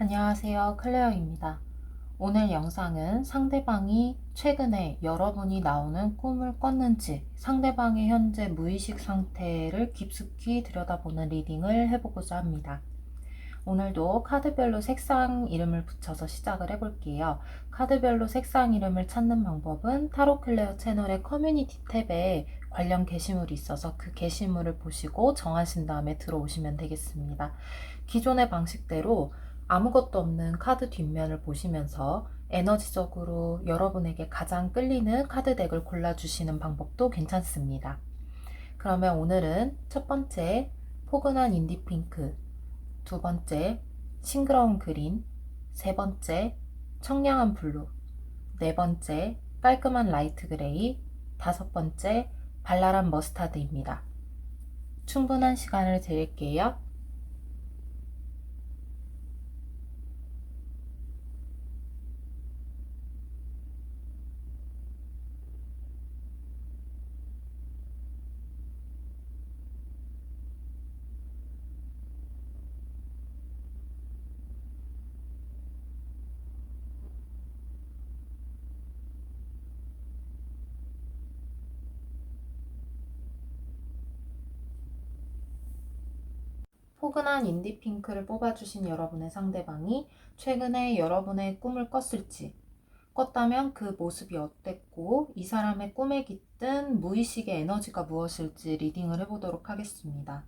안녕하세요. 클레어입니다. 오늘 영상은 상대방이 최근에 여러분이 나오는 꿈을 꿨는지 상대방의 현재 무의식 상태를 깊숙이 들여다보는 리딩을 해보고자 합니다. 오늘도 카드별로 색상 이름을 붙여서 시작을 해볼게요. 카드별로 색상 이름을 찾는 방법은 타로 클레어 채널의 커뮤니티 탭에 관련 게시물이 있어서 그 게시물을 보시고 정하신 다음에 들어오시면 되겠습니다. 기존의 방식대로 아무것도 없는 카드 뒷면을 보시면서 에너지적으로 여러분에게 가장 끌리는 카드 덱을 골라주시는 방법도 괜찮습니다. 그러면 오늘은 첫 번째 포근한 인디핑크, 두 번째 싱그러운 그린, 세 번째 청량한 블루, 네 번째 깔끔한 라이트 그레이, 다섯 번째 발랄한 머스타드입니다. 충분한 시간을 드릴게요. 포근한 인디핑크를 뽑아주신 여러분의 상대방이 최근에 여러분의 꿈을 꿨을지, 꿨다면 그 모습이 어땠고, 이 사람의 꿈에 깃든 무의식의 에너지가 무엇일지 리딩을 해보도록 하겠습니다.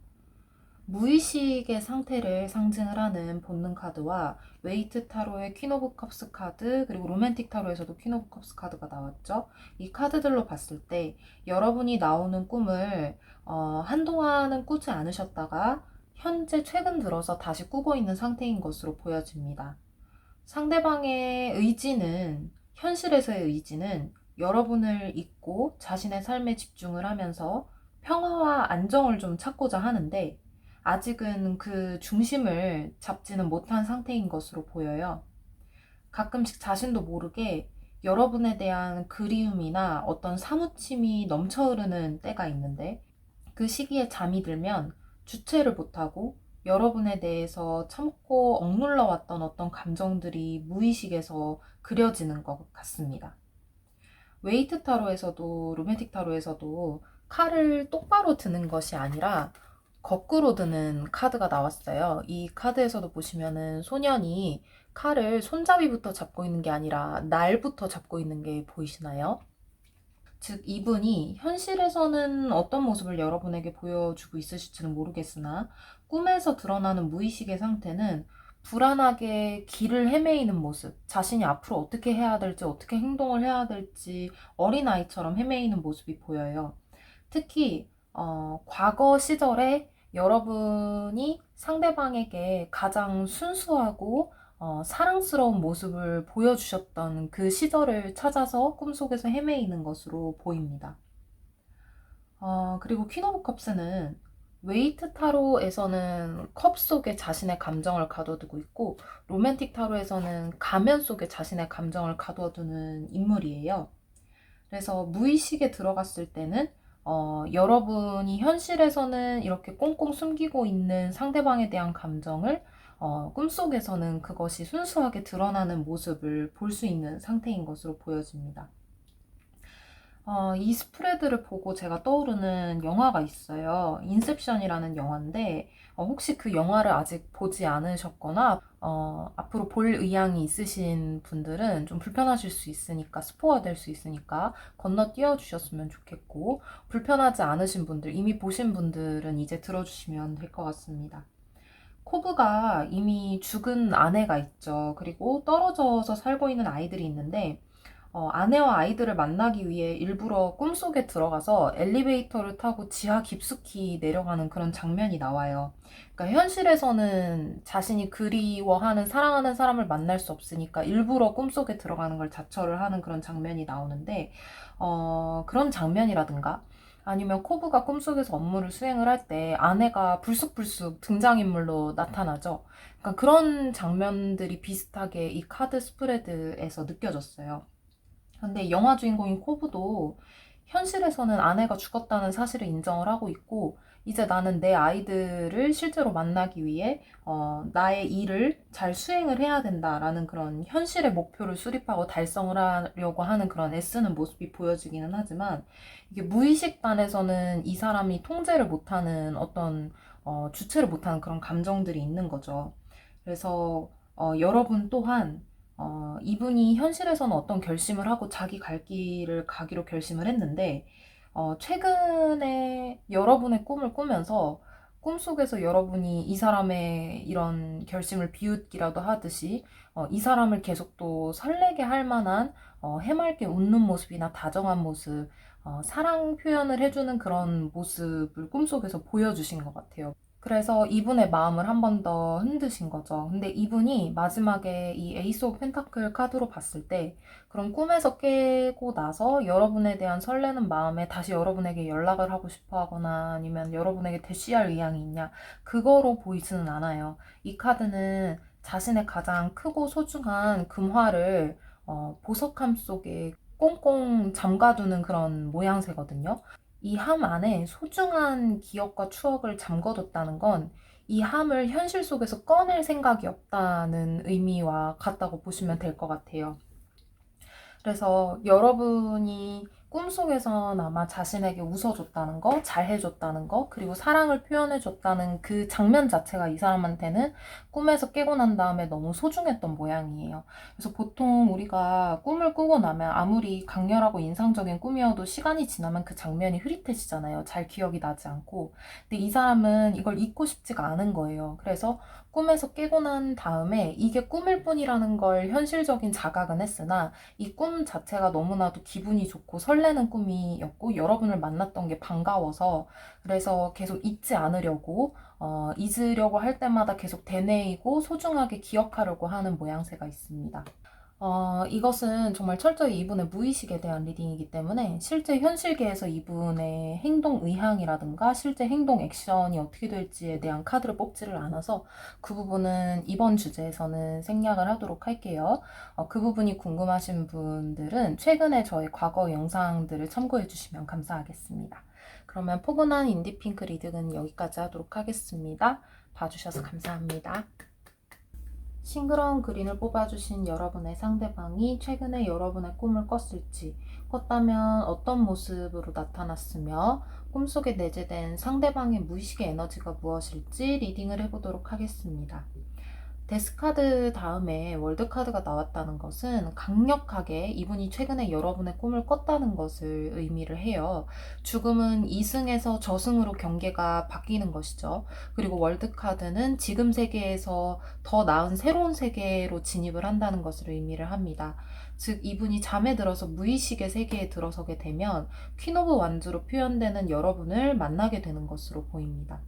무의식의 상태를 상징을 하는 본능 카드와 웨이트 타로의 퀸 오브 컵스 카드 그리고 로맨틱 타로에서도 퀸 오브 컵스 카드가 나왔죠. 이 카드들로 봤을 때 여러분이 나오는 꿈을 어, 한동안은 꾸지 않으셨다가 현재 최근 들어서 다시 꾸고 있는 상태인 것으로 보여집니다. 상대방의 의지는, 현실에서의 의지는 여러분을 잊고 자신의 삶에 집중을 하면서 평화와 안정을 좀 찾고자 하는데 아직은 그 중심을 잡지는 못한 상태인 것으로 보여요. 가끔씩 자신도 모르게 여러분에 대한 그리움이나 어떤 사무침이 넘쳐 흐르는 때가 있는데 그 시기에 잠이 들면 주체를 못하고 여러분에 대해서 참고 억눌러 왔던 어떤 감정들이 무의식에서 그려지는 것 같습니다. 웨이트 타로에서도 로맨틱 타로에서도 칼을 똑바로 드는 것이 아니라 거꾸로 드는 카드가 나왔어요. 이 카드에서도 보시면은 소년이 칼을 손잡이부터 잡고 있는 게 아니라 날부터 잡고 있는 게 보이시나요? 즉, 이분이 현실에서는 어떤 모습을 여러분에게 보여주고 있으실지는 모르겠으나, 꿈에서 드러나는 무의식의 상태는 불안하게 길을 헤매이는 모습, 자신이 앞으로 어떻게 해야 될지, 어떻게 행동을 해야 될지 어린아이처럼 헤매이는 모습이 보여요. 특히, 어, 과거 시절에 여러분이 상대방에게 가장 순수하고 어, 사랑스러운 모습을 보여주셨던 그 시절을 찾아서 꿈속에서 헤매이는 것으로 보입니다. 어, 그리고 퀸 오브 컵스는 웨이트 타로에서는 컵 속에 자신의 감정을 가둬두고 있고 로맨틱 타로에서는 가면 속에 자신의 감정을 가둬두는 인물이에요. 그래서 무의식에 들어갔을 때는 어, 여러분이 현실에서는 이렇게 꽁꽁 숨기고 있는 상대방에 대한 감정을 어, 꿈속에서는 그것이 순수하게 드러나는 모습을 볼 수 있는 상태인 것으로 보여집니다. 어, 이 스프레드를 보고 제가 떠오르는 영화가 있어요. 인셉션이라는 영화인데, 어, 혹시 그 영화를 아직 보지 않으셨거나, 어, 앞으로 볼 의향이 있으신 분들은 좀 불편하실 수 있으니까, 스포가 될 수 있으니까 건너뛰어 주셨으면 좋겠고, 불편하지 않으신 분들, 이미 보신 분들은 이제 들어주시면 될 것 같습니다. 코브가 이미 죽은 아내가 있죠. 그리고 떨어져서 살고 있는 아이들이 있는데, 어, 아내와 아이들을 만나기 위해 일부러 꿈속에 들어가서 엘리베이터를 타고 지하 깊숙이 내려가는 그런 장면이 나와요. 그러니까 현실에서는 자신이 그리워하는, 사랑하는 사람을 만날 수 없으니까 일부러 꿈속에 들어가는 걸 자처를 하는 그런 장면이 나오는데, 어, 그런 장면이라든가, 아니면 코브가 꿈속에서 업무를 수행을 할 때 아내가 불쑥불쑥 등장인물로 나타나죠. 그러니까 그런 장면들이 비슷하게 이 카드 스프레드에서 느껴졌어요. 근데 영화 주인공인 코브도 현실에서는 아내가 죽었다는 사실을 인정을 하고 있고 이제 나는 내 아이들을 실제로 만나기 위해 어, 나의 일을 잘 수행을 해야 된다라는 그런 현실의 목표를 수립하고 달성을 하려고 하는 그런 애쓰는 모습이 보여지기는 하지만 이게 무의식단에서는 이 사람이 통제를 못하는 어떤 어, 주체를 못하는 그런 감정들이 있는 거죠. 그래서 어, 여러분 또한 어, 이분이 현실에서는 어떤 결심을 하고 자기 갈 길을 가기로 결심을 했는데 어, 최근에 여러분의 꿈을 꾸면서 꿈속에서 여러분이 이 사람의 이런 결심을 비웃기라도 하듯이 어, 이 사람을 계속 또 설레게 할 만한 어, 해맑게 웃는 모습이나 다정한 모습, 어, 사랑 표현을 해주는 그런 모습을 꿈속에서 보여주신 것 같아요. 그래서 이분의 마음을 한 번 더 흔드신 거죠. 근데 이분이 마지막에 이 에이스 오브 펜타클 카드로 봤을 때 그럼 꿈에서 깨고 나서 여러분에 대한 설레는 마음에 다시 여러분에게 연락을 하고 싶어 하거나 아니면 여러분에게 대시할 의향이 있냐 그거로 보이지는 않아요. 이 카드는 자신의 가장 크고 소중한 금화를 어, 보석함 속에 꽁꽁 잠가두는 그런 모양새거든요. 이 함 안에 소중한 기억과 추억을 잠궈뒀다는 건 이 함을 현실 속에서 꺼낼 생각이 없다는 의미와 같다고 보시면 될 것 같아요. 그래서 여러분이 꿈속에선 아마 자신에게 웃어줬다는 거, 잘해줬다는 거, 그리고 사랑을 표현해줬다는 그 장면 자체가 이 사람한테는 꿈에서 깨고 난 다음에 너무 소중했던 모양이에요. 그래서 보통 우리가 꿈을 꾸고 나면 아무리 강렬하고 인상적인 꿈이어도 시간이 지나면 그 장면이 흐릿해지잖아요. 잘 기억이 나지 않고. 근데 이 사람은 이걸 잊고 싶지가 않은 거예요. 그래서 꿈에서 깨고 난 다음에 이게 꿈일 뿐이라는 걸 현실적인 자각은 했으나 이 꿈 자체가 너무나도 기분이 좋고 설레는 꿈이었고 여러분을 만났던 게 반가워서 그래서 계속 잊지 않으려고 어, 잊으려고 할 때마다 계속 되뇌이고 소중하게 기억하려고 하는 모양새가 있습니다. 어, 이것은 정말 철저히 이분의 무의식에 대한 리딩이기 때문에 실제 현실계에서 이분의 행동 의향이라든가 실제 행동 액션이 어떻게 될지에 대한 카드를 뽑지를 않아서 그 부분은 이번 주제에서는 생략을 하도록 할게요. 어, 그 부분이 궁금하신 분들은 최근에 저의 과거 영상들을 참고해 주시면 감사하겠습니다. 그러면 포근한 인디핑크 리딩은 여기까지 하도록 하겠습니다. 봐주셔서 감사합니다. 싱그러운 그린을 뽑아주신 여러분의 상대방이 최근에 여러분의 꿈을 꿨을지, 꿨다면 어떤 모습으로 나타났으며, 꿈속에 내재된 상대방의 무의식의 에너지가 무엇일지 리딩을 해보도록 하겠습니다. 데스카드 다음에 월드카드가 나왔다는 것은 강력하게 이분이 최근에 여러분의 꿈을 꿨다는 것을 의미를 해요. 죽음은 이승에서 저승으로 경계가 바뀌는 것이죠. 그리고 월드카드는 지금 세계에서 더 나은 새로운 세계로 진입을 한다는 것을 의미를 합니다. 즉, 이분이 잠에 들어서 무의식의 세계에 들어서게 되면 퀸 오브 완주로 표현되는 여러분을 만나게 되는 것으로 보입니다.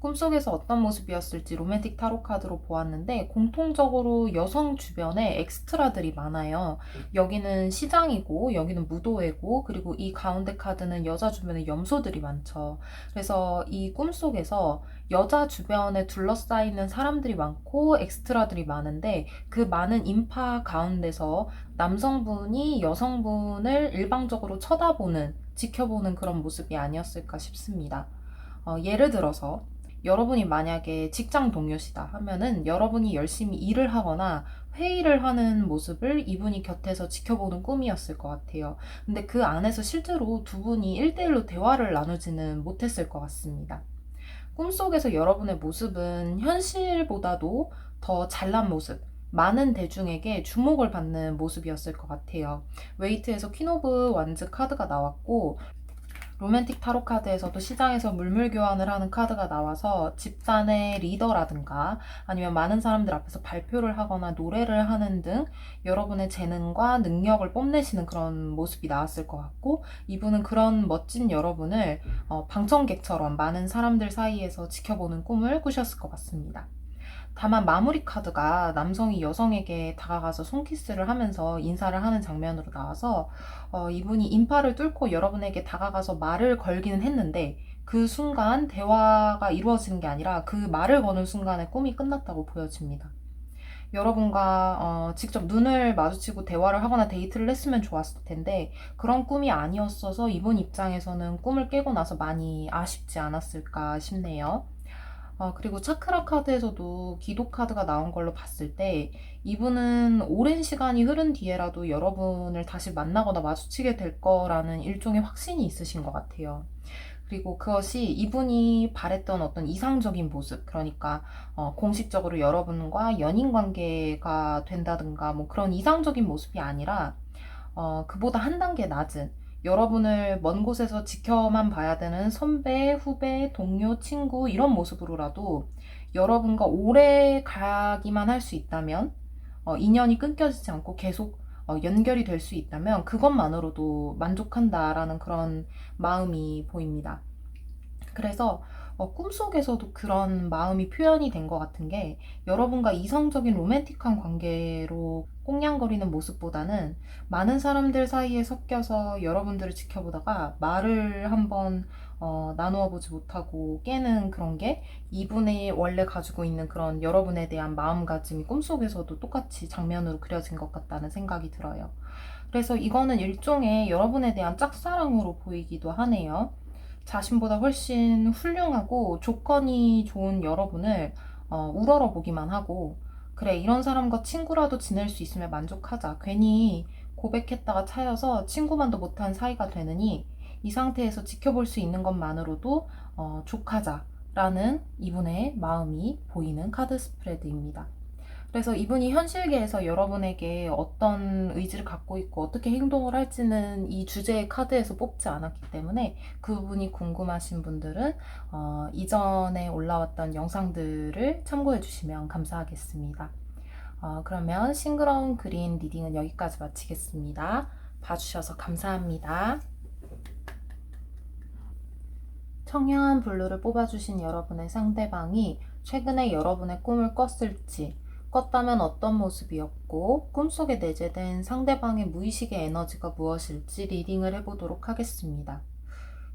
꿈속에서 어떤 모습이었을지 로맨틱 타로 카드로 보았는데 공통적으로 여성 주변에 엑스트라들이 많아요. 여기는 시장이고 여기는 무도회고 그리고 이 가운데 카드는 여자 주변에 염소들이 많죠. 그래서 이 꿈속에서 여자 주변에 둘러싸이는 사람들이 많고 엑스트라들이 많은데 그 많은 인파 가운데서 남성분이 여성분을 일방적으로 쳐다보는 지켜보는 그런 모습이 아니었을까 싶습니다. 어, 예를 들어서 여러분이 만약에 직장 동료시다 하면은 여러분이 열심히 일을 하거나 회의를 하는 모습을 이분이 곁에서 지켜보는 꿈이었을 것 같아요. 근데 그 안에서 실제로 두 분이 일대일로 대화를 나누지는 못했을 것 같습니다. 꿈속에서 여러분의 모습은 현실보다도 더 잘난 모습, 많은 대중에게 주목을 받는 모습이었을 것 같아요. 웨이트에서 퀸 오브 완즈 카드가 나왔고 로맨틱 타로 카드에서도 시장에서 물물 교환을 하는 카드가 나와서 집단의 리더라든가 아니면 많은 사람들 앞에서 발표를 하거나 노래를 하는 등 여러분의 재능과 능력을 뽐내시는 그런 모습이 나왔을 것 같고 이분은 그런 멋진 여러분을 어, 방청객처럼 많은 사람들 사이에서 지켜보는 꿈을 꾸셨을 것 같습니다. 다만 마무리 카드가 남성이 여성에게 다가가서 손키스를 하면서 인사를 하는 장면으로 나와서 어, 이분이 인파를 뚫고 여러분에게 다가가서 말을 걸기는 했는데 그 순간 대화가 이루어지는 게 아니라 그 말을 거는 순간에 꿈이 끝났다고 보여집니다. 여러분과 어, 직접 눈을 마주치고 대화를 하거나 데이트를 했으면 좋았을 텐데 그런 꿈이 아니었어서 이분 입장에서는 꿈을 깨고 나서 많이 아쉽지 않았을까 싶네요. 어, 그리고 차크라 카드에서도 기도 카드가 나온 걸로 봤을 때 이분은 오랜 시간이 흐른 뒤에라도 여러분을 다시 만나거나 마주치게 될 거라는 일종의 확신이 있으신 것 같아요. 그리고 그것이 이분이 바랬던 어떤 이상적인 모습, 그러니까 어, 공식적으로 여러분과 연인 관계가 된다든가 뭐 그런 이상적인 모습이 아니라 어, 그보다 한 단계 낮은 여러분을 먼 곳에서 지켜만 봐야 되는 선배, 후배, 동료, 친구 이런 모습으로라도 여러분과 오래 가기만 할 수 있다면 어, 인연이 끊겨지지 않고 계속 어, 연결이 될 수 있다면 그것만으로도 만족한다라는 그런 마음이 보입니다. 그래서 어, 꿈속에서도 그런 마음이 표현이 된 것 같은 게 여러분과 이성적인 로맨틱한 관계로 꽁냥거리는 모습보다는 많은 사람들 사이에 섞여서 여러분들을 지켜보다가 말을 한번 어, 나누어 보지 못하고 깨는 그런 게 이분이 원래 가지고 있는 그런 여러분에 대한 마음가짐이 꿈속에서도 똑같이 장면으로 그려진 것 같다는 생각이 들어요. 그래서 이거는 일종의 여러분에 대한 짝사랑으로 보이기도 하네요. 자신보다 훨씬 훌륭하고 조건이 좋은 여러분을 어, 우러러 보기만 하고 그래 이런 사람과 친구라도 지낼 수 있으면 만족하자 괜히 고백했다가 차여서 친구만도 못한 사이가 되느니 이 상태에서 지켜볼 수 있는 것만으로도 어, 족하자라는 이분의 마음이 보이는 카드 스프레드입니다. 그래서 이분이 현실계에서 여러분에게 어떤 의지를 갖고 있고 어떻게 행동을 할지는 이 주제의 카드에서 뽑지 않았기 때문에 그 부분이 궁금하신 분들은 어, 이전에 올라왔던 영상들을 참고해 주시면 감사하겠습니다. 어, 그러면 싱그러운 그린 리딩은 여기까지 마치겠습니다. 봐주셔서 감사합니다. 청량한 블루를 뽑아주신 여러분의 상대방이 최근에 여러분의 꿈을 꿨을지, 껐다면 어떤 모습이었고 꿈속에 내재된 상대방의 무의식의 에너지가 무엇일지 리딩을 해보도록 하겠습니다.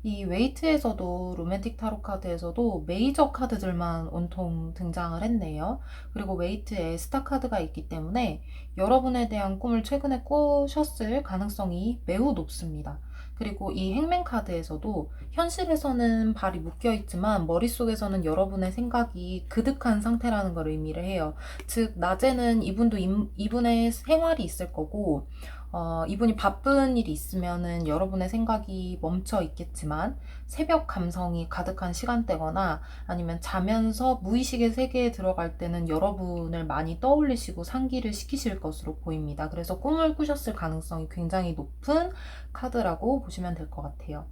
이 웨이트에서도 로맨틱 타로 카드에서도 메이저 카드들만 온통 등장을 했네요. 그리고 웨이트에 스타 카드가 있기 때문에 여러분에 대한 꿈을 최근에 꾸셨을 가능성이 매우 높습니다. 그리고 이 행맨 카드에서도 현실에서는 발이 묶여 있지만 머릿속에서는 여러분의 생각이 그득한 상태라는 걸 의미를 해요. 즉, 낮에는 이분도 이분의 생활이 있을 거고, 어, 이분이 바쁜 일이 있으면은 여러분의 생각이 멈춰 있겠지만 새벽 감성이 가득한 시간대거나 아니면 자면서 무의식의 세계에 들어갈 때는 여러분을 많이 떠올리시고 상기를 시키실 것으로 보입니다. 그래서 꿈을 꾸셨을 가능성이 굉장히 높은 카드라고 보시면 될 것 같아요.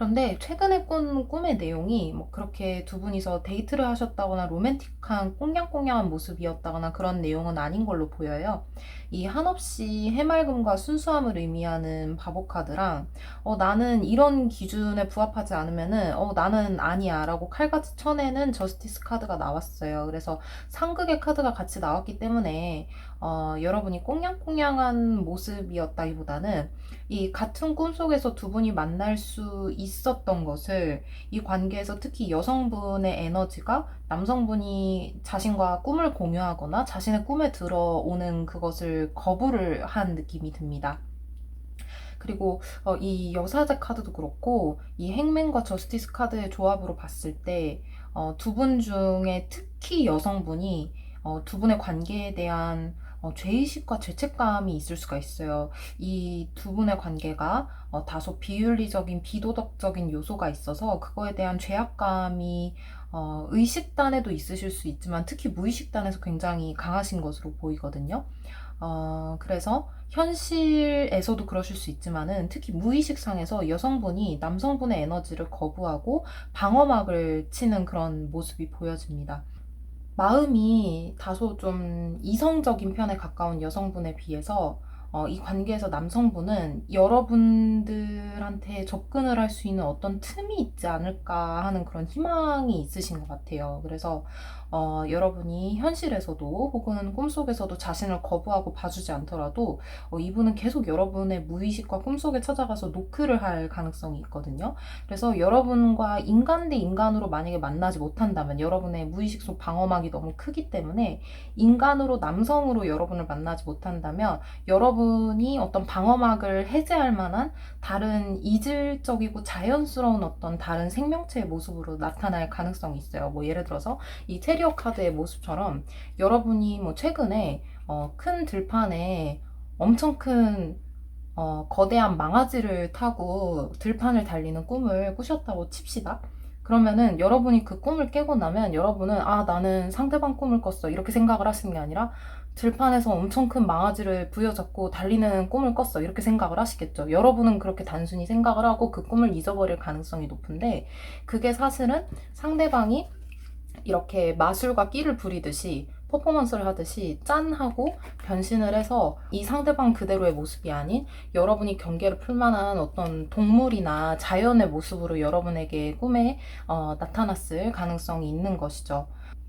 그런데 최근에 꾼 꿈의 내용이 뭐 그렇게 두 분이서 데이트를 하셨다거나 로맨틱한 꽁냥꽁냥한 모습이었다거나 그런 내용은 아닌 걸로 보여요. 이 한없이 해맑음과 순수함을 의미하는 바보 카드랑 어, 나는 이런 기준에 부합하지 않으면은 어, 나는 아니야 라고 칼같이 쳐내는 저스티스 카드가 나왔어요. 그래서 상극의 카드가 같이 나왔기 때문에 어, 여러분이 꽁냥꽁냥한 모습이었다기보다는 이 같은 꿈속에서 두 분이 만날 수 있었던 것을 이 관계에서 특히 여성분의 에너지가 남성분이 자신과 꿈을 공유하거나 자신의 꿈에 들어오는 그것을 거부를 한 느낌이 듭니다. 그리고 어, 이 여사제 카드도 그렇고 이 행맨과 저스티스 카드의 조합으로 봤을 때 어, 두분 중에 특히 여성분이 어, 두 분의 관계에 대한 어, 죄의식과 죄책감이 있을 수가 있어요. 이 두 분의 관계가 어, 다소 비윤리적인 비도덕적인 요소가 있어서 그거에 대한 죄악감이 어, 의식단에도 있으실 수 있지만 특히 무의식단에서 굉장히 강하신 것으로 보이거든요. 어, 그래서 현실에서도 그러실 수 있지만은 특히 무의식상에서 여성분이 남성분의 에너지를 거부하고 방어막을 치는 그런 모습이 보여집니다. 마음이 다소 좀 이성적인 편에 가까운 여성분에 비해서 어, 이 관계에서 남성분은 여러분들한테 접근을 할 수 있는 어떤 틈이 있지 않을까 하는 그런 희망이 있으신 것 같아요. 그래서 어, 여러분이 현실에서도 혹은 꿈속에서도 자신을 거부하고 봐주지 않더라도 어, 이분은 계속 여러분의 무의식과 꿈속에 찾아가서 노크를 할 가능성이 있거든요. 그래서 여러분과 인간 대 인간으로 만약에 만나지 못한다면 여러분의 무의식 속 방어막이 너무 크기 때문에 인간으로 남성으로 여러분을 만나지 못한다면 여러분이 어떤 방어막을 해제할 만한 다른 이질적이고 자연스러운 어떤 다른 생명체의 모습으로 나타날 가능성이 있어요. 뭐 예를 들어서 이 테리 어 카드의 모습처럼 여러분이 뭐 최근에 어, 큰 들판에 엄청 큰 어, 거대한 망아지를 타고 들판을 달리는 꿈을 꾸셨다고 칩시다. 그러면은 여러분이 그 꿈을 깨고 나면 여러분은 아 나는 상대방 꿈을 꿨어 이렇게 생각을 하시는 게 아니라 들판에서 엄청 큰 망아지를 부여잡고 달리는 꿈을 꿨어 이렇게 생각을 하시겠죠. 여러분은 그렇게 단순히 생각을 하고 그 꿈을 잊어버릴 가능성이 높은데 그게 사실은 상대방이 이렇게 마술과 끼를 부리듯이 퍼포먼스를 하듯이 짠 하고 변신을 해서 이 상대방 그대로의 모습이 아닌 여러분이 경계를 풀 만한 어떤 동물이나 자연의 모습으로 여러분에게 꿈에 어, 나타났을 가능성이 있는 것이죠.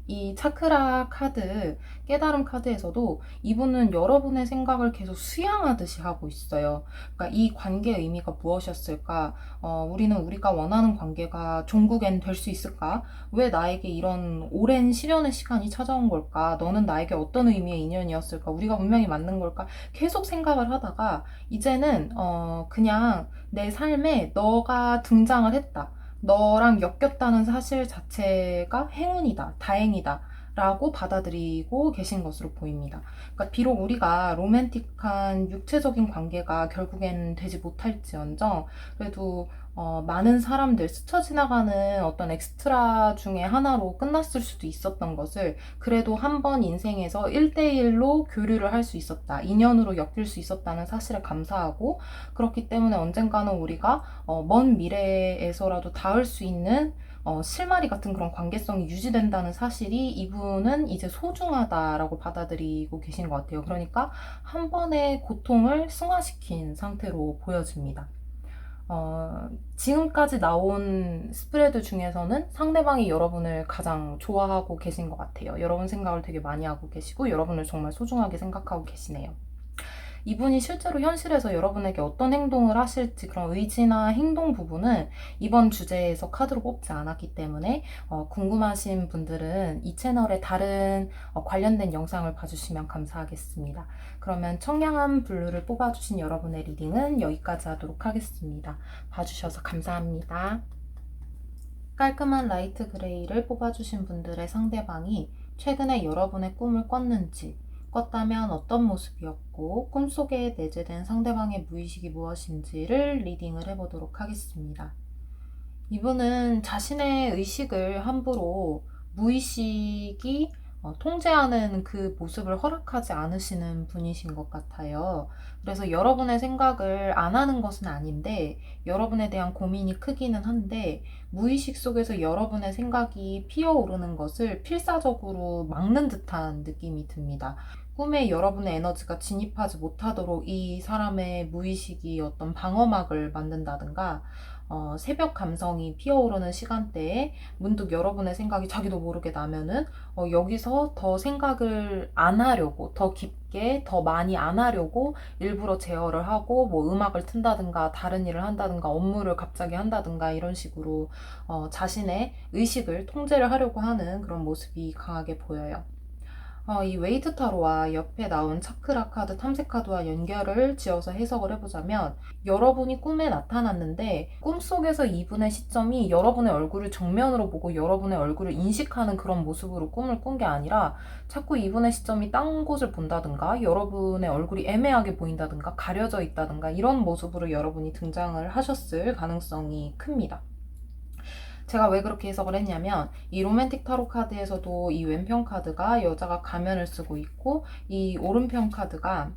이 차크라 카드, 깨달음 카드에서도 이분은 여러분의 생각을 계속 수양하듯이 하고 있어요. 그러니까 이 관계의 의미가 무엇이었을까? 어, 우리는 우리가 원하는 관계가 종국엔 될 수 있을까? 왜 나에게 이런 오랜 시련의 시간이 찾아온 걸까? 너는 나에게 어떤 의미의 인연이었을까? 우리가 분명히 맞는 걸까? 계속 생각을 하다가 이제는 어, 그냥 내 삶에 너가 등장을 했다. 너랑 엮였다는 사실 자체가 행운이다, 다행이다. 라고 받아들이고 계신 것으로 보입니다. 그러니까 비록 우리가 로맨틱한 육체적인 관계가 결국엔 되지 못할지언정 그래도 어, 많은 사람들 스쳐 지나가는 어떤 엑스트라 중에 하나로 끝났을 수도 있었던 것을 그래도 한 번 인생에서 1대1로 교류를 할 수 있었다. 인연으로 엮일 수 있었다는 사실에 감사하고 그렇기 때문에 언젠가는 우리가 어, 먼 미래에서라도 닿을 수 있는 어, 실마리 같은 그런 관계성이 유지된다는 사실이 이분은 이제 소중하다라고 받아들이고 계신 것 같아요. 그러니까 한 번의 고통을 승화시킨 상태로 보여집니다. 어, 지금까지 나온 스프레드 중에서는 상대방이 여러분을 가장 좋아하고 계신 것 같아요. 여러분 생각을 되게 많이 하고 계시고 여러분을 정말 소중하게 생각하고 계시네요. 이분이 실제로 현실에서 여러분에게 어떤 행동을 하실지 그런 의지나 행동 부분은 이번 주제에서 카드로 뽑지 않았기 때문에 어, 궁금하신 분들은 이 채널의 다른 어, 관련된 영상을 봐주시면 감사하겠습니다. 그러면 청량한 블루를 뽑아주신 여러분의 리딩은 여기까지 하도록 하겠습니다. 봐주셔서 감사합니다. 깔끔한 라이트 그레이를 뽑아주신 분들의 상대방이 최근에 여러분의 꿈을 꿨는지 꿨다면 어떤 모습이었고 꿈속에 내재된 상대방의 무의식이 무엇인지를 리딩을 해보도록 하겠습니다. 이분은 자신의 의식을 함부로 무의식이 어, 통제하는 그 모습을 허락하지 않으시는 분이신 것 같아요. 그래서 여러분의 생각을 안 하는 것은 아닌데, 여러분에 대한 고민이 크기는 한데, 무의식 속에서 여러분의 생각이 피어오르는 것을 필사적으로 막는 듯한 느낌이 듭니다. 꿈에 여러분의 에너지가 진입하지 못하도록 이 사람의 무의식이 어떤 방어막을 만든다든가 어, 새벽 감성이 피어오르는 시간대에 문득 여러분의 생각이 자기도 모르게 나면은 어, 여기서 더 생각을 안 하려고 더 깊게 더 많이 안 하려고 일부러 제어를 하고 뭐 음악을 튼다든가 다른 일을 한다든가 업무를 갑자기 한다든가 이런 식으로 어, 자신의 의식을 통제를 하려고 하는 그런 모습이 강하게 보여요. 어, 이 웨이트 타로와 옆에 나온 차크라 카드, 탐색 카드와 연결을 지어서 해석을 해보자면 여러분이 꿈에 나타났는데 꿈속에서 이분의 시점이 여러분의 얼굴을 정면으로 보고 여러분의 얼굴을 인식하는 그런 모습으로 꿈을 꾼 게 아니라 자꾸 이분의 시점이 딴 곳을 본다든가 여러분의 얼굴이 애매하게 보인다든가 가려져 있다든가 이런 모습으로 여러분이 등장을 하셨을 가능성이 큽니다. 제가 왜 그렇게 해석을 했냐면 이 로맨틱 타로 카드에서도 이 왼편 카드가 여자가 가면을 쓰고 있고 이 오른편 카드가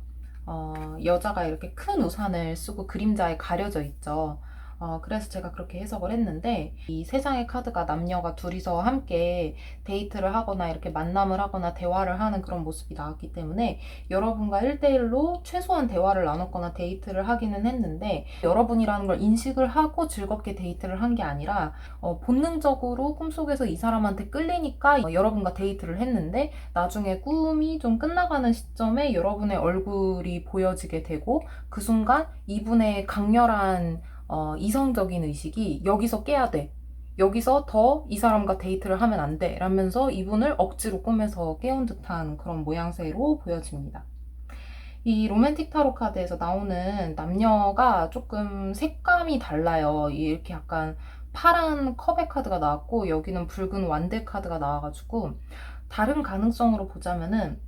어, 여자가 이렇게 큰 우산을 쓰고 그림자에 가려져 있죠. 어, 그래서 제가 그렇게 해석을 했는데 이 세상의 카드가 남녀가 둘이서 함께 데이트를 하거나 이렇게 만남을 하거나 대화를 하는 그런 모습이 나왔기 때문에 여러분과 1대1로 최소한 대화를 나눴거나 데이트를 하기는 했는데 여러분이라는 걸 인식을 하고 즐겁게 데이트를 한 게 아니라 어, 본능적으로 꿈속에서 이 사람한테 끌리니까 어, 여러분과 데이트를 했는데 나중에 꿈이 좀 끝나가는 시점에 여러분의 얼굴이 보여지게 되고 그 순간 이분의 강렬한 어, 이성적인 의식이 여기서 깨야 돼. 여기서 더 이 사람과 데이트를 하면 안 돼. 라면서 이분을 억지로 꿈에서 깨운 듯한 그런 모양새로 보여집니다. 이 로맨틱 타로 카드에서 나오는 남녀가 조금 색감이 달라요. 이렇게 약간 파란 컵의 카드가 나왔고 여기는 붉은 완대 카드가 나와가지고 다른 가능성으로 보자면은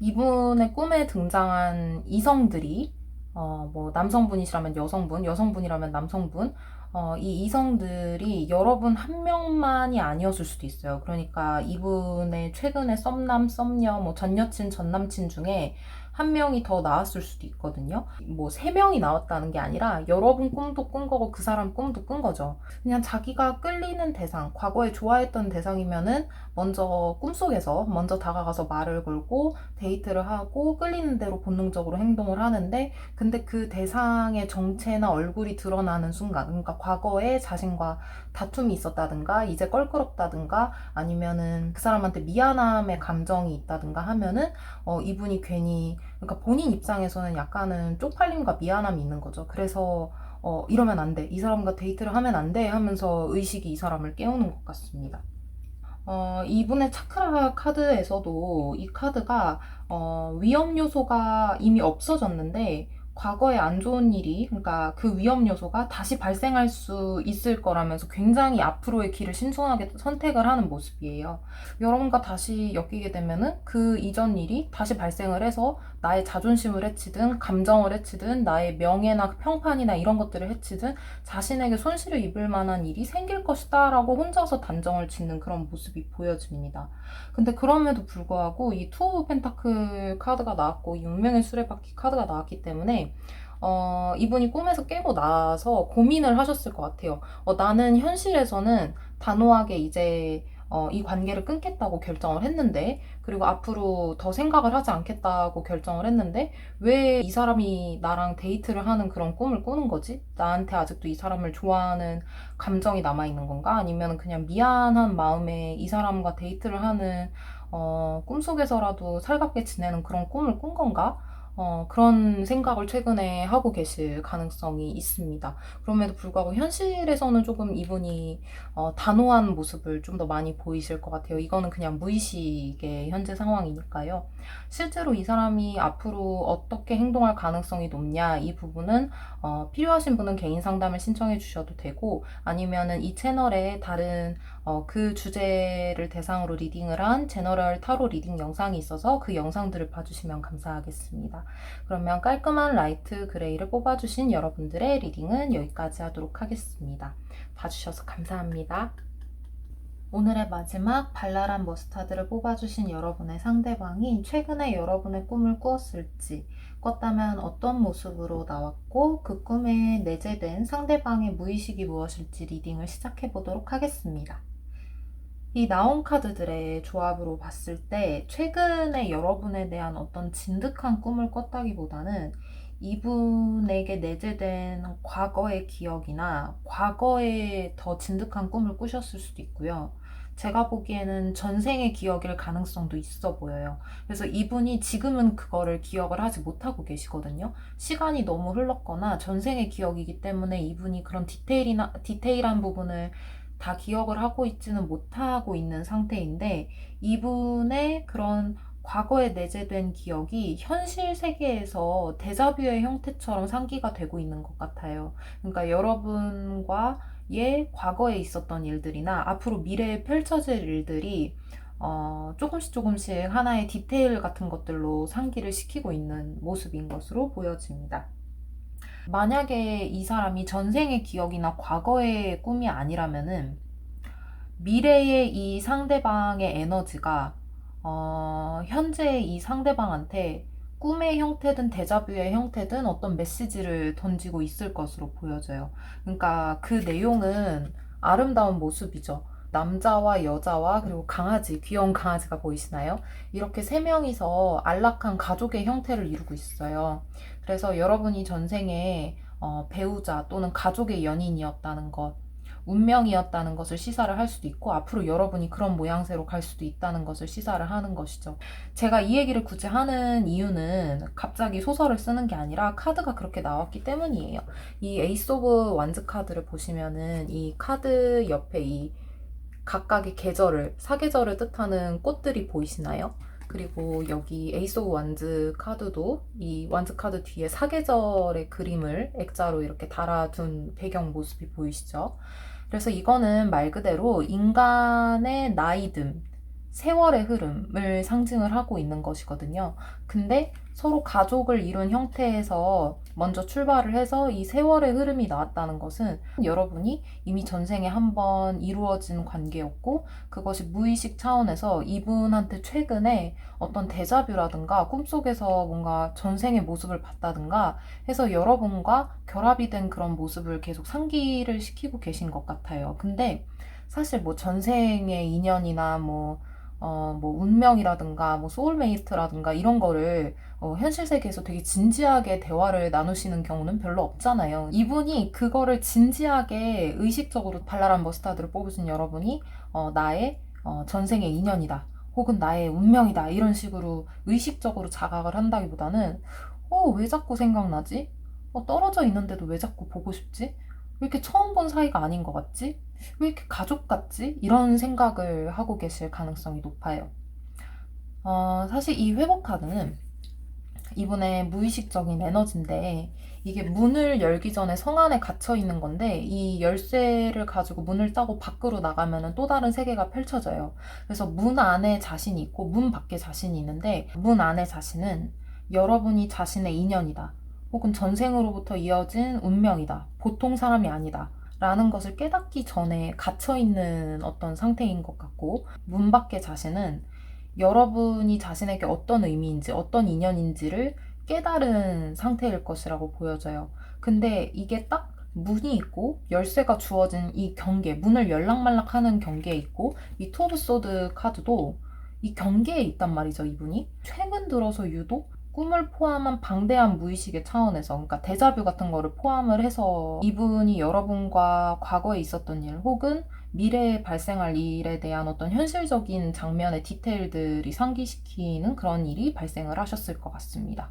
이분의 꿈에 등장한 이성들이 어, 뭐 남성분이시라면 여성분, 여성분이라면 남성분 어, 이 이성들이 여러분 한 명만이 아니었을 수도 있어요. 그러니까 이분의 최근에 썸남, 썸녀, 뭐 전여친, 전남친 중에 한 명이 더 나왔을 수도 있거든요. 뭐 세 명이 나왔다는 게 아니라 여러분 꿈도 꾼 거고 그 사람 꿈도 꾼 거죠. 그냥 자기가 끌리는 대상, 과거에 좋아했던 대상이면은 먼저 꿈속에서 먼저 다가가서 말을 걸고 데이트를 하고 끌리는 대로 본능적으로 행동을 하는데 근데 그 대상의 정체나 얼굴이 드러나는 순간 그러니까 과거에 자신과 다툼이 있었다든가 이제 껄끄럽다든가 아니면은 그 사람한테 미안함의 감정이 있다든가 하면은 어, 이분이 괜히 그러니까 본인 입장에서는 약간은 쪽팔림과 미안함이 있는 거죠. 그래서 어, 이러면 안 돼. 이 사람과 데이트를 하면 안 돼. 하면서 의식이 이 사람을 깨우는 것 같습니다. 어, 이분의 차크라 카드에서도 이 카드가 어, 위험 요소가 이미 없어졌는데 과거에 안 좋은 일이, 그러니까 그 위험 요소가 다시 발생할 수 있을 거라면서 굉장히 앞으로의 길을 신중하게 선택을 하는 모습이에요. 여러분과 다시 엮이게 되면은 그 이전 일이 다시 발생을 해서 나의 자존심을 해치든, 감정을 해치든, 나의 명예나 평판이나 이런 것들을 해치든, 자신에게 손실을 입을 만한 일이 생길 것이다 라고 혼자서 단정을 짓는 그런 모습이 보여집니다. 근데 그럼에도 불구하고 이 투 펜타클 카드가 나왔고, 이 운명의 수레바퀴 카드가 나왔기 때문에 어, 이분이 꿈에서 깨고 나서 고민을 하셨을 것 같아요. 어, 나는 현실에서는 단호하게 이제 어, 이 관계를 끊겠다고 결정을 했는데, 그리고 앞으로 더 생각을 하지 않겠다고 결정을 했는데, 왜 이 사람이 나랑 데이트를 하는 그런 꿈을 꾸는 거지? 나한테 아직도 이 사람을 좋아하는 감정이 남아 있는 건가? 아니면 그냥 미안한 마음에 이 사람과 데이트를 하는, 어, 꿈속에서라도 살갑게 지내는 그런 꿈을 꾼 건가? 어, 그런 생각을 최근에 하고 계실 가능성이 있습니다. 그럼에도 불구하고 현실에서는 조금 이분이 어, 단호한 모습을 좀 더 많이 보이실 것 같아요. 이거는 그냥 무의식의 현재 상황이니까요. 실제로 이 사람이 앞으로 어떻게 행동할 가능성이 높냐 이 부분은 어, 필요하신 분은 개인 상담을 신청해 주셔도 되고 아니면은 이 채널에 다른 어, 그 주제를 대상으로 리딩을 한 제너럴 타로 리딩 영상이 있어서 그 영상들을 봐주시면 감사하겠습니다. 그러면 깔끔한 라이트 그레이를 뽑아주신 여러분들의 리딩은 여기까지 하도록 하겠습니다. 봐주셔서 감사합니다. 오늘의 마지막 발랄한 머스타드를 뽑아주신 여러분의 상대방이 최근에 여러분의 꿈을 꾸었을지, 꿨다면 어떤 모습으로 나왔고 그 꿈에 내재된 상대방의 무의식이 무엇일지 리딩을 시작해 보도록 하겠습니다. 이 나온 카드들의 조합으로 봤을 때 최근에 여러분에 대한 어떤 진득한 꿈을 꿨다기보다는 이분에게 내재된 과거의 기억이나 과거에 더 진득한 꿈을 꾸셨을 수도 있고요. 제가 보기에는 전생의 기억일 가능성도 있어 보여요. 그래서 이분이 지금은 그거를 기억을 하지 못하고 계시거든요. 시간이 너무 흘렀거나 전생의 기억이기 때문에 이분이 그런 디테일이나, 디테일한 부분을 다 기억을 하고 있지는 못하고 있는 상태인데 이분의 그런 과거에 내재된 기억이 현실 세계에서 데자뷰의 형태처럼 상기가 되고 있는 것 같아요. 그러니까 여러분과 예, 과거에 있었던 일들이나 앞으로 미래에 펼쳐질 일들이 어, 조금씩 조금씩 하나의 디테일 같은 것들로 상기를 시키고 있는 모습인 것으로 보여집니다. 만약에 이 사람이 전생의 기억이나 과거의 꿈이 아니라면은 미래의 이 상대방의 에너지가 어, 현재 이 상대방한테 꿈의 형태든 데자뷰의 형태든 어떤 메시지를 던지고 있을 것으로 보여져요. 그러니까 그 내용은 아름다운 모습이죠. 남자와 여자와 그리고 강아지, 귀여운 강아지가 보이시나요? 이렇게 세 명이서 안락한 가족의 형태를 이루고 있어요. 그래서 여러분이 전생에 어, 배우자 또는 가족의 연인이었다는 것, 운명이었다는 것을 시사를 할 수도 있고 앞으로 여러분이 그런 모양새로 갈 수도 있다는 것을 시사를 하는 것이죠. 제가 이 얘기를 굳이 하는 이유는 갑자기 소설을 쓰는 게 아니라 카드가 그렇게 나왔기 때문이에요. 이 에이스 오브 완즈 카드를 보시면은 이 카드 옆에 이 각각의 계절을 사계절을 뜻하는 꽃들이 보이시나요? 그리고 여기 에이스 오브 완즈 카드도 이 완즈 카드 뒤에 사계절의 그림을 액자로 이렇게 달아둔 배경 모습이 보이시죠? 그래서 이거는 말 그대로 인간의 나이듦, 세월의 흐름을 상징을 하고 있는 것이거든요. 근데 서로 가족을 이룬 형태에서 먼저 출발을 해서 이 세월의 흐름이 나왔다는 것은 여러분이 이미 전생에 한번 이루어진 관계였고 그것이 무의식 차원에서 이분한테 최근에 어떤 데자뷰라든가 꿈속에서 뭔가 전생의 모습을 봤다든가 해서 여러분과 결합이 된 그런 모습을 계속 상기를 시키고 계신 것 같아요. 근데 사실 뭐 전생의 인연이나 뭐 어, 뭐, 운명이라든가, 뭐, 소울메이트라든가, 이런 거를, 어, 현실 세계에서 되게 진지하게 대화를 나누시는 경우는 별로 없잖아요. 이분이 그거를 진지하게 의식적으로 발랄한 머스타드를 뽑으신 여러분이, 어, 나의, 어, 전생의 인연이다. 혹은 나의 운명이다. 이런 식으로 의식적으로 자각을 한다기보다는, 어, 왜 자꾸 생각나지? 어, 떨어져 있는데도 왜 자꾸 보고 싶지? 왜 이렇게 처음 본 사이가 아닌 것 같지? 왜 이렇게 가족 같지? 이런 생각을 하고 계실 가능성이 높아요. 어, 사실 이 회복 카드는 이분의 무의식적인 에너지인데 이게 문을 열기 전에 성 안에 갇혀 있는 건데 이 열쇠를 가지고 문을 따고 밖으로 나가면 또 다른 세계가 펼쳐져요. 그래서 문 안에 자신이 있고 문 밖에 자신이 있는데 문 안에 자신은 여러분이 자신의 인연이다. 혹은 전생으로부터 이어진 운명이다. 보통 사람이 아니다. 라는 것을 깨닫기 전에 갇혀있는 어떤 상태인 것 같고, 문 밖의 자신은 여러분이 자신에게 어떤 의미인지, 어떤 인연인지를 깨달은 상태일 것이라고 보여져요. 근데 이게 딱 문이 있고 열쇠가 주어진 이 경계, 문을 열락말락 하는 경계에 있고, 이투 오브 소드 카드도 이 경계에 있단 말이죠, 이분이. 최근 들어서 유독 꿈을 포함한 방대한 무의식의 차원에서, 그러니까 데자뷰 같은 거를 포함을 해서 이분이 여러분과 과거에 있었던 일 혹은 미래에 발생할 일에 대한 어떤 현실적인 장면의 디테일들이 상기시키는 그런 일이 발생을 하셨을 것 같습니다.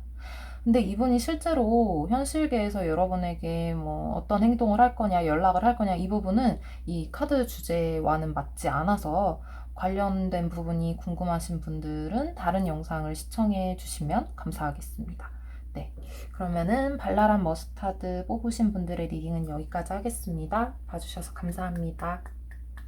근데 이분이 실제로 현실계에서 여러분에게 뭐 어떤 행동을 할 거냐, 연락을 할 거냐, 이 부분은 이 카드 주제와는 맞지 않아서 관련된 부분이 궁금하신 분들은 다른 영상을 시청해 주시면 감사하겠습니다. 네. 그러면은 발랄한 머스타드 뽑으신 분들의 리딩은 여기까지 하겠습니다. 봐주셔서 감사합니다.